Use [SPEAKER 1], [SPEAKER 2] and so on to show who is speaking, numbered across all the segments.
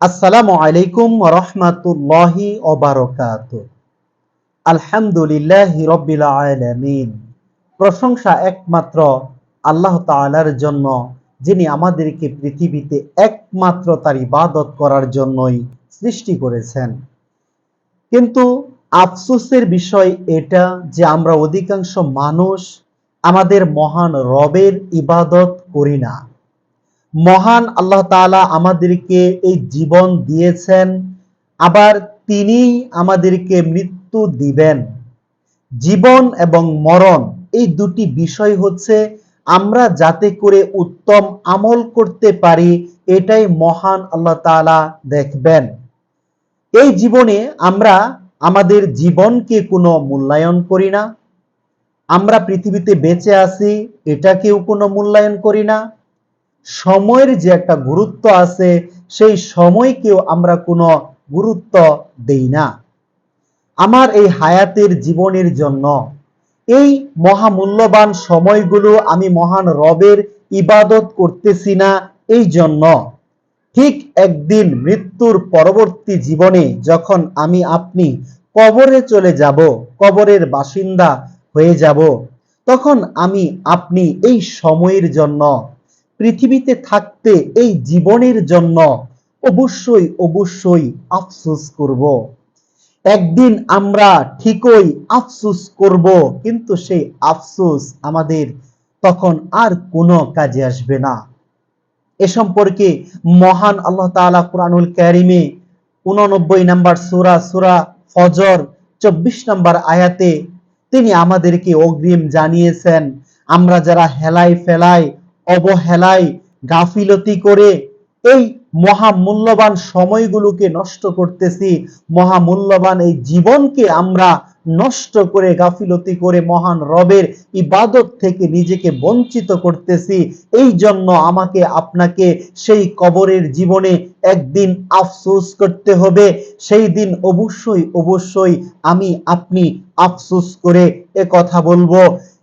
[SPEAKER 1] আসসালামু আলাইকুম রহমাতুল্লাহি অবারকাত আলহামদুলিল্লাহ রব্বিল আলামিন। প্রশংসা একমাত্র আল্লাহ তাআলার জন্য, যিনি আমাদেরকে পৃথিবীতে একমাত্র তার ইবাদত করার জন্যই সৃষ্টি করেছেন। কিন্তু আফসোসের বিষয় এটা যে আমরা অধিকাংশ মানুষ আমাদের মহান রবের ইবাদত করি না। মহান আল্লাহ তাআলা আমাদেরকে এই জীবন দিয়েছেন, আবার তিনি আমাদেরকে মৃত্যু দিবেন। জীবন এবং মরণ এই দুটি বিষয় হচ্ছে আমরা যাতে করে উত্তম আমল করতে পারি, এটাই মহান আল্লাহ তাআলা দেখবেন। এই জীবনে আমরা আমাদের জীবনকে কোনো মূল্যায়ন করি না। আমরা পৃথিবীতে বেঁচে আছি, এটাকেও কোনো মূল্যায়ন করি না। সময়ের যে একটা গুরুত্ব আছে, সেই সময়কেও আমরা কোনো গুরুত্ব দেই না। আমার এই হায়াতের জীবনের জন্য, এই মহামূল্যবান সময়গুলো আমি মহান রবের ইবাদত করতেছি না এই জন্য। ঠিক একদিন মৃত্যুর পরবর্তী জীবনে যখন আমি আপনি কবরে চলে যাব, কবরের বাসিন্দা হয়ে যাব, তখন আমি আপনি এই সময়ের জন্য পৃথিবীতে থাকতে এই জীবনের জন্য অবশ্যই অবশ্যই আফসোস করব। একদিন আমরা ঠিকই আফসোস করব, কিন্তু সেই আফসোস আমাদের তখন আর কোনো কাজে আসবে না। এ সম্পর্কে মহান আল্লাহ তাআলা কুরআনুল কারিমে উননব্বই নাম্বার সূরা সূরা ফজর, চব্বিশ নম্বর আয়াতে তিনি আমাদেরকে অগ্রিম জানিয়েছেন, আমরা যারা হেলাই ফেলাই অবহেলায় গাফিলতি করে এই মহামূল্যবান সময়গুলোকে নষ্ট করতেছি। মহামূল্যবান এই জীবনকে আমরা নষ্ট করে, গাফিলতি করে মহান রবের ইবাদত থেকে নিজেকে বঞ্চিত করতেছি। এই জন্য আমাকে, আপনাকে সেই কবরের জীবনে একদিন আফসোস করতে হবে। সেই দিন অবশ্যই অবশ্যই আমি আপনি আফসোস করে এ কথা বলব।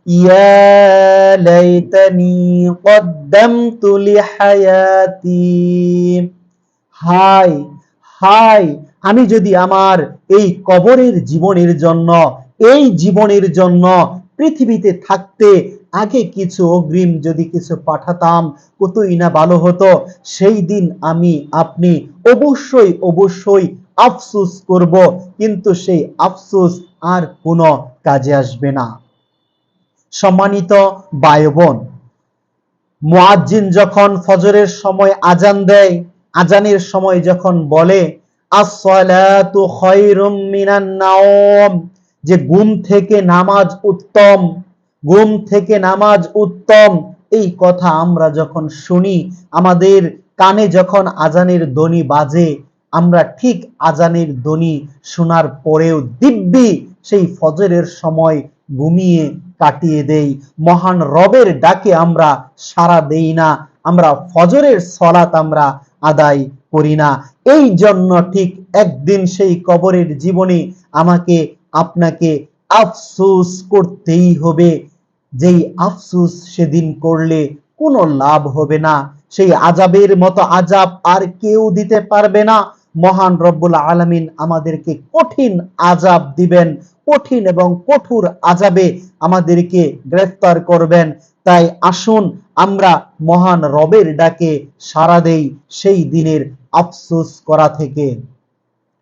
[SPEAKER 1] يا ليتني قدمت لحياتي হাই হাই আমি যদি আমার এই কবরের জীবনের জন্য এই জীবনের জন্য পৃথিবীতে থাকতে আগে কিছু অগ্রিম যদি কিছু পাঠাতাম কতই না ভালো হতো সেই দিন আমি আপনি অবশ্যই অবশ্যই আফসুস করব কিন্তু সেই আফসুস আর কোনো কাজে আসবে না সম্মানিত বায়বন মুয়াজ্জিন যখন ফজরের সময় আজান দেয়, আজানের সময় যখন বলে, আসসালাতু খায়রুম মিনান নাওম যে ঘুম থেকে নামাজ উত্তম, ঘুম থেকে নামাজ উত্তম, এই কথা আমরা যখন শুনি, আমাদের কানে যখন আজানের ধ্বনি বাজে, আমরা ঠিক আজানের ধ্বনি শোনার পরেও দিব্যি সেই ফজরের সময় ঘুমিয়ে কাটিয়ে দেই। মহান রবের ডাকে আমরা সারা দেই না। আমরা ফজরের সলাত আমরা আদায় করি না। এই জন্য ঠিক একদিন সেই কবরের জীবনে আমাকে, আপনাকে আফসোস করতেই হবে। যেই আফসোস সেদিন করলে কোনো লাভ হবে না। সেই আজাবের মতো আজাব আর কেউ দিতে পারবে না। মহান রব্বুল আলমিন আমাদেরকে কঠিন আজাব দিবেন। কঠিন এবং কঠোর আজাবে আমাদেরকে গ্রেফতার করবেন। তাই আসুন, আমরা মহান রবের ডাকে সারা দেই সেই দিনের আফসোস করা থেকে।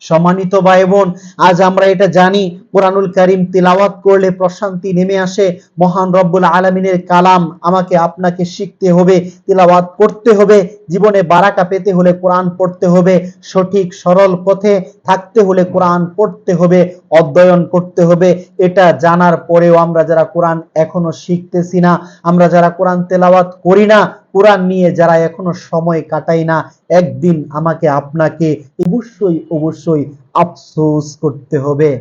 [SPEAKER 1] সম্মানিত ভাই বোন আজ আমরা এটা জানি, কোরআনুল করিম তিলাওয়াত করলে প্রশান্তি নেমে আসে, মহান রব্বুল আলমিনের কালাম আমাকে আপনাকে শিখতে হবে, তিলাওয়াত করতে হবে, জীবনে বারাকা পেতে হলে কোরআন পড়তে হবে, সঠিক সরল পথে থাকতে হলে কোরআন পড়তে হবে, অধ্যয়ন করতে হবে, এটা জানার পরেও আমরা যারা কোরআন এখনও শিখতেছি না, আমরা যারা কোরআন তেলাওয়াত করি না কোরআন নিয়ে যারা এখনও সময় কাটাই না, একদিন আমাকে আপনাকে অবশ্যই অবশ্যই আফসোস করতে হবে।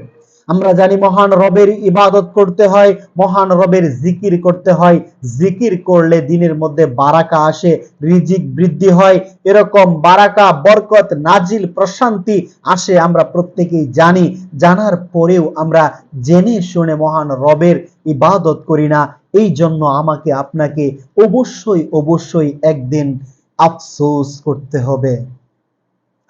[SPEAKER 1] আমরা জানি মহান রবের ইবাদত করতে হয়, মহান রবের জিকির করতে হয়। জিকির করলে দিনের মধ্যে বারাকা আসে, রিজিক বৃদ্ধি হয়। এরকম বারাকা, বরকত, নাজিল, প্রশান্তি আসে আমরা প্রত্যেকেই জানি। জানার পরেও আমরা জেনে শুনে মহান রবের ইবাদত করি না। এই জন্য আমাকে আপনাকে অবশ্যই অবশ্যই একদিন আফসোস করতে হবে।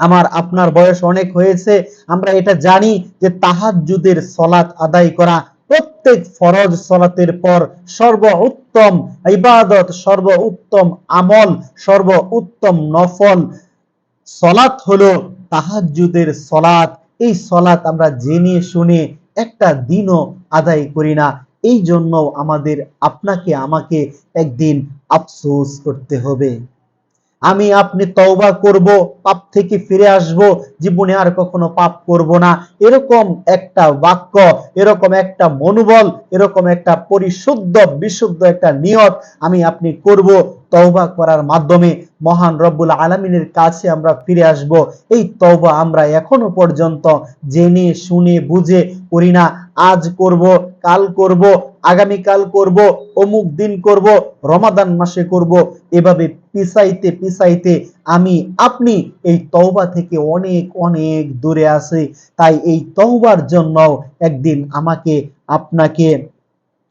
[SPEAKER 1] আমার, আপনার বয়স অনেক হয়েছে, আমরা এটা জানি যে তাহাজ্জুদের সলাত আদায় করা প্রত্যেক ফরজ সলাতের পর সর্ব উত্তম ইবাদত সর্ব উত্তম আমল সর্ব উত্তম নফল সলাত হলো তাহাজ্জুদের সলাত এই সলাত আমরা জেনে শুনে একটা দিনও আদায় করি না। এই জন্য আমাদের আপনাকে, আমাকে একদিন আফসোস করতে হবে। আমি আপনি তওবা করব, পাপ থেকে ফিরে আসব, জীবনে আর কখনো পাপ করব না। এরকম একটা বাক্য, এরকম একটা মনোবল, এরকম একটা পরিশুদ্ধ, বিশুদ্ধ একটা নিয়ত আমি আপনি করব, তওবা করার মাধ্যমে মহান রব্বুল আলমিনের কাছে আমরা ফিরে আসব। এই তওবা আমরা এখনও পর্যন্ত জেনে, শুনে, বুঝে করি না। আজ করব, কাল করব, আগামীকাল করব, অমুক দিন করব, রমাদান মাসে করব। এভাবে পিছাইতে পিছাইতে আমি, আপনি এই তওবা থেকে অনেক অনেক দূরে আছি। তাই এই তওবার জন্য একদিন আমাকে, আপনাকে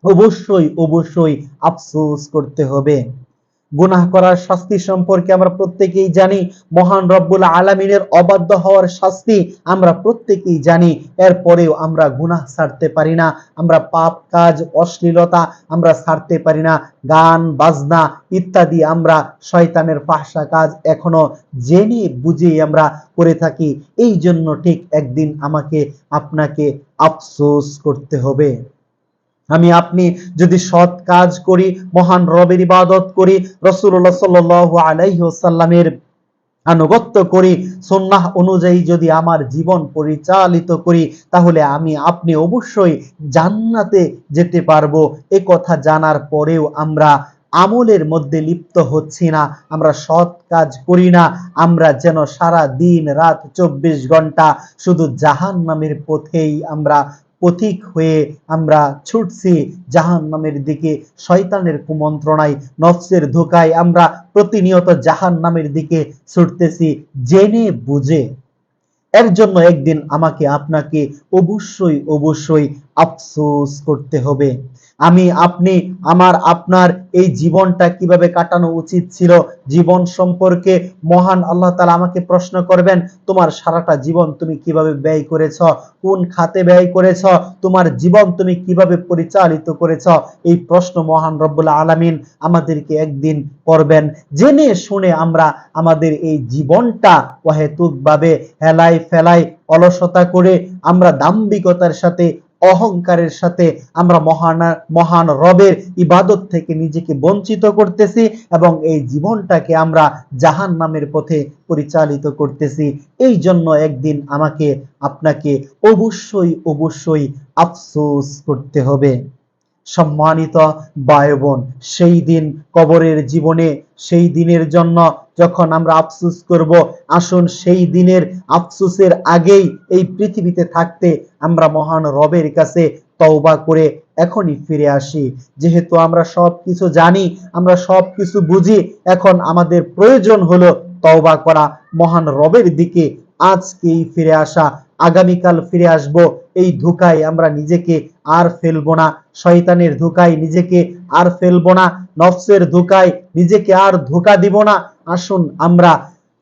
[SPEAKER 1] অবশ্যই অবশ্যই আফসোস করতে হবে। গুনাহ করার শাস্তি সম্পর্কে আমরা প্রত্যেকেই জানি, মহান রব্বুল আলমিনের অবাধ্য হওয়ার শাস্তি আমরা প্রত্যেকেই জানি, এরপরেও আমরা গুনাহ ছাড়তে পারি না, আমরা পাপ কাজ, অশ্লীলতা আমরা ছাড়তে পারি না, গান, বাজনা ইত্যাদি আমরা শয়তানের পাশা কাজ এখনও জেনে বুঝে আমরা করে থাকি এই জন্য ঠিক একদিন আমাকে, আপনাকে আফসোস করতে হবে। আমি আপনি যদি সৎ কাজ করি, মহান রবের ইবাদত করি রসুল্লাহ সাল আলাইসাল্লামের আনুগত্য করি সন্ন্যাহ অনুযায়ী যদি আমার জীবন পরিচালিত করি, তাহলে আমি, আপনি অবশ্যই জান্নাতে যেতে পারব। এ কথা জানার পরেও আমরা আমলের মধ্যে লিপ্ত হচ্ছি না, আমরা সৎ কাজ করি না, আমরা যেন সারা দিন রাত চব্বিশ ঘণ্টা শুধু জাহান নামের পথেই আমরা পথিক হয়ে আমরা ছুটছি জাহান নামের দিকে, শয়তানের কুমন্ত্রণায়, নফসের ধোকায় আমরা প্রতিনিয়ত জাহান নামের দিকে ছুটতেছি জেনে বুঝে। এর জন্য একদিন আমাকে আপনাকে অবশ্যই অবশ্যই আফসোস করতে হবে। আমি, আপনি, আমার, আপনার এই জীবনটা কীভাবে কাটানো উচিত ছিল? জীবন সম্পর্কে মহান আল্লাহ তালা আমাকে প্রশ্ন করবেন, তোমার সারাটা জীবন তুমি কীভাবে ব্যয় করেছ? কোন খাতে ব্যয় করেছ? তোমার জীবন তুমি কীভাবে পরিচালিত করেছ? এই প্রশ্ন মহান রব্বুল আলমিন আমাদেরকে একদিন করবেন। জেনে শুনে আমরা আমাদের এই জীবনটা অহেতুকভাবে হেলাই ফেলাই অলসতা করে আমরা দাম্ভিকতার সাথে অহংকারের সাথে আমরা মহান মহান রবের ইবাদত থেকে নিজেকে বঞ্চিত করতেছি এবং এই জীবনটাকে আমরা জাহান নামের পথে পরিচালিত করতেছি। এই জন্য একদিন আমাকে, আপনাকে অবশ্যই অবশ্যই আফসোস করতে হবে। সম্মানিত বায় বোন সেই দিন কবরের জীবনে, সেই দিনের জন্য যখন আমরা আফসুস করব, আসুন সেই দিনের আফসুসের আগেই এই পৃথিবীতে থাকতে আমরা মহান রবের কাছে তওবা করে এখনই ফিরে আসি। যেহেতু আমরা সব কিছু জানি, আমরা সব কিছু বুঝি, এখন আমাদের প্রয়োজন হলো তওবা করা, মহান রবের দিকে আজকেই ফিরে আসা। আগামীকাল ফিরে আসব, এই ধোকায় আমরা নিজেকে আর ফেলব না। শয়তানের ধোকায় নিজেকে আর ফেলব না। নফসের ধোকায় নিজেকে আর ধোকা দিব না। আসুন আমরা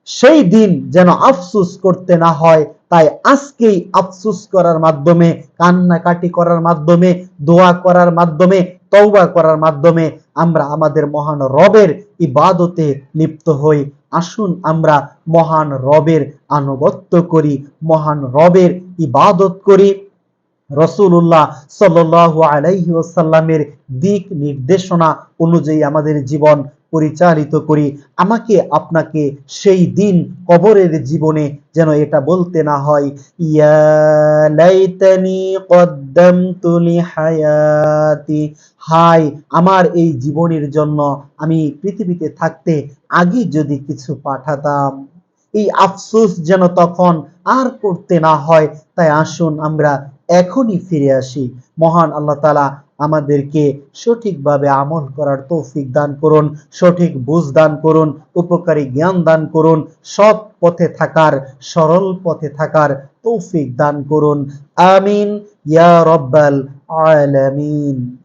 [SPEAKER 1] সেই দিন যেন আফসুস করতে না হয়, তাই আজকেই আফসুস করার মাধ্যমে, কান্নাকাটি করার মাধ্যমে, দোয়া করার মাধ্যমে তৌবা করার মাধ্যমে আমরা আমাদের মহান রবের ইবাদতে লিপ্ত হই। আসুন আমরা মহান রবের আনুগত্য করি, মহান রবের ইবাদত করি। রসুল্লাহ সাল আলাইহি ওসাল্লামের দিক নির্দেশনা অনুযায়ী আমাদের জীবন পরিচালিত করি। আমাকে, আপনাকে সেই দিন কবরের জীবনে যেন এটা বলতে না হয়। হাই আমার এই জীবনের জন্য আমি পৃথিবীতে থাকতে আগে যদি কিছু পাঠাতাম। এই আফসোস যেন তখন আর করতে না হয়। তাই আসুন আমরা এখনই ফিরে আসি। মহান আল্লাহ তালা আমাদেরকে সঠিকভাবে আমল করার তৌফিক দান করুন, সঠিক বুঝ দান করুন, উপকারী জ্ঞান দান করুন, সৎ পথে থাকার, সরল পথে থাকার তৌফিক দান করুন। আমিন। ইয়া রব্বাল আলামিন।